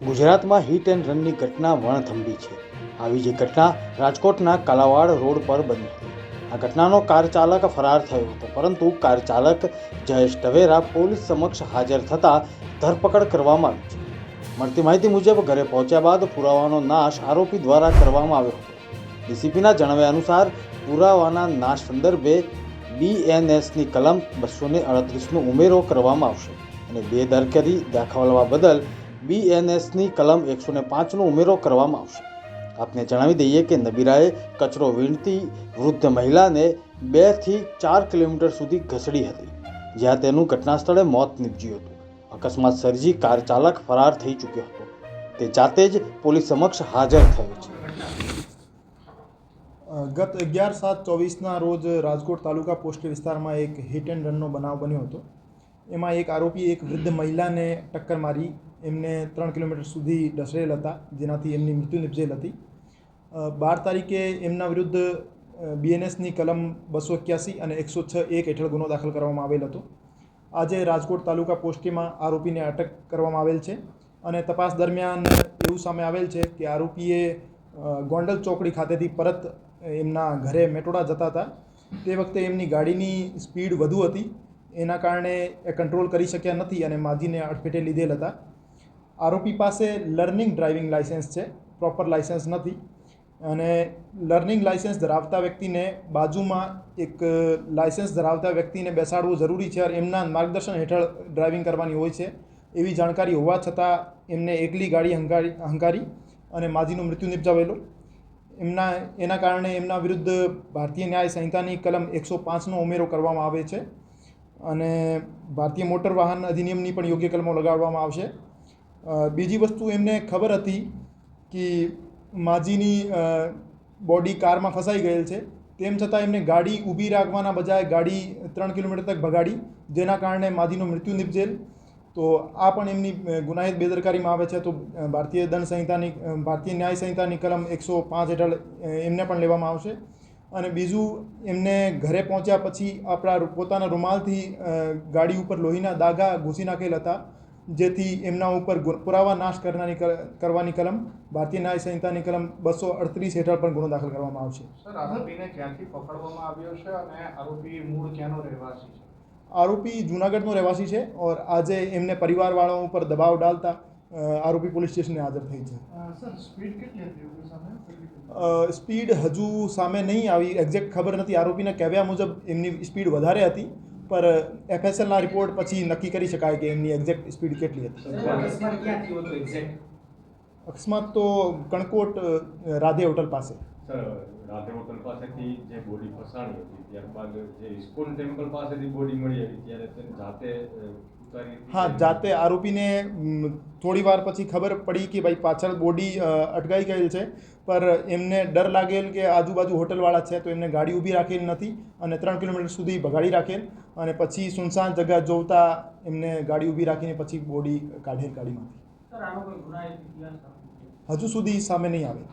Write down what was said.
ગુજરાતમાં hit and રનની ઘટના વણથંભી છે. આવી જે ઘટના રાજકોટના કાલાવાડ રોડ પર બની હતી. આ ઘટનાનો કાર ચાલક ફરાર થયો હતો, પરંતુ કાર ચાલક જયેશ ટવેરા પોલીસ સમક્ષ હાજર થતાં ધરપકડ કરવામાં આવી છે. મળતી માહિતી મુજબ ઘરે પહોંચ્યા બાદ પુરાવાનો નાશ આરોપી દ્વારા કરવામાં આવ્યો હતો. ડીસીપીના જણાવ્યા અનુસાર, પુરાવાના નાશ સંદર્ભે બીએનએસની કલમ બસો ને અડત્રીસનો ઉમેરો કરવામાં આવશે અને બેદરકારી દાખવવા બદલ બીએનએસની કલમ એકસો ને પાંચનો ઉમેરો કરવામાં આવશે. આપને જણાવી દઈએ કે નબીરાએ કચરો વીણતી વૃદ્ધ મહિલાને બેથી ચાર કિલોમીટર સુધી ઘસડી હતી, જ્યાં તેનું ઘટના સ્થળે મોત નીપજ્યું હતું. અકસ્માત સર્જી કાર ચાલક ફરાર થઈ ચૂક્યો હતો. તે જાતે જ પોલીસ સમક્ષ હાજર થયો છે. ગત અગિયાર સાત ચોવીસના રોજ રાજકોટ તાલુકા પોસ્ટ વિસ્તારમાં એક હિટ એન્ડ રનનો બનાવ બન્યો હતો. એમાં એક આરોપી, એક વૃદ્ધ મહિલાને ટક્કર મારી એમને ત્રણ કિલોમીટર સુધી ડસરેલ હતા, જેનાથી એમની મૃત્યુ નિપજેલ હતી. બાર તારીખે એમના વિરુદ્ધ બીએનએસની કલમ બસો એક્યાસી અને એકસો છ એક હેઠળ ગુનો દાખલ કરવામાં આવેલ હતો. આજે રાજકોટ તાલુકા પોસ્ટીમાં આરોપીને અટક કરવામાં આવેલ છે અને તપાસ દરમિયાન એવું સામે આવેલ છે કે આરોપીએ ગોંડલ ચોકડી ખાતેથી પરત એમના ઘરે મેટોડા જતા હતા. તે વખતે એમની ગાડીની સ્પીડ વધુ હતી એના કારણે એ કંટ્રોલ કરી શક્યા નથી અને માજીને અડફેટે લીધેલ હતા. આરોપી પાસે લર્નિંગ ડ્રાઇવિંગ લાઇસન્સ છે પ્રોપર લાઇસન્સ નથી અને લર્નિંગ લાઇસન્સ ધરાવતા વ્યક્તિને બાજુમાં એક લાઇસન્સ ધરાવતા વ્યક્તિને બેસાડવું જરૂરી છે, અને એમના માર્ગદર્શન હેઠળ ડ્રાઇવિંગ કરવાની હોય છે. એવી જાણકારી હોવા છતાં એમને એકલી ગાડી હંકારી હંકારી અને માજીનું મૃત્યુ નિપજાવેલું. એમના, એના કારણે એમના વિરુદ્ધ ભારતીય ન્યાય સંહિતાની કલમ એકસો પાંચનો ઉમેરો કરવામાં આવે છે. અને ભારતીય મોટર વાહન અધિનિયમની પણ યોગ્ય કલમો લગાડવામાં આવશે. બીજી વસ્તુ એમને ખબર હતી કે માજીની બોડી કારમાં ફસાઈ ગયેલ છે. તેમ છતાં એમને ગાડી ઊભી રાખવાના બજાય ગાડી ત્રણ કિલોમીટર તક ભગાડી, જેના કારણે માજીનું મૃત્યુ નિપજેલ. તો આ પણ એમની ગુનાહિત બેદરકારીમાં આવે છે. તો ભારતીય દંડ સંહિતાની ભારતીય ન્યાય સંહિતાની કલમ એકસો પાંચ હેઠળ એમને પણ લેવામાં આવશે. અને બીજું એમને ઘરે પહોંચ્યા પછી આપણા પોતાના રૂમાલથી ગાડી ઉપર લોહીના દાગા ઘૂસી નાખેલ હતા જેથી એમના ઉપર પુરાવા નાશ કરનારી કરવાની કલમ ભારતીય ન્યાય સંહિતાની કલમ બસો અડત્રીસ હેઠળ પણ ગુનો દાખલ કરવામાં આવશે. આરોપી જુનાગઢનો રહેવાસી છે ઓર આજે એમને પરિવારવાળાઓ ઉપર દબાવ ડાલતા આરોપી પોલીસ સ્ટેશને હાજર થઈ છે. સ્પીડ કેટલી હતી એમની સામે? અ, સ્પીડ હજુ સામે નહીં આવી. એક્ઝેક્ટ ખબર નથી. આરોપીને કહેવ્યા મુજબ એમની સ્પીડ વધારે હતી પર એફએસએલના રિપોર્ટ પછી નક્કી કરી શકાય કે એમની એક્ઝેક્ટ સ્પીડ કેટલી હતી. અકસ્માત ક્યાં થયો હતો એક્ઝેક્ટ અકસ્માત તો કણકોટ રાધે હોટલ પાસે. રાધે હોટલ પાસેથી જે બોડી ફસાણી હતી ત્યારબાદ જે ઇસ્કોન ટેમ્પલ પાસેથી બોડી મળી હતી ત્યારે તેને જાતે હા જાતે આરોપીને થોડી વાર પછી ખબર પડી કે ભાઈ પાછળ બોડી અટકાઈ ગયેલ છે પર એમને ડર લાગેલ કે આજુબાજુ હોટલવાળા છે તો એમને ગાડી ઊભી રાખેલ નથી અને ત્રણ કિલોમીટર સુધી ભગાડી રાખેલ અને પછી સુનસાન જગ્યા જોતા એમને ગાડી ઊભી રાખીને પછી બોડી કાઢેલ ગાડીમાંથી. હજુ સુધી સામે નહીં આવે.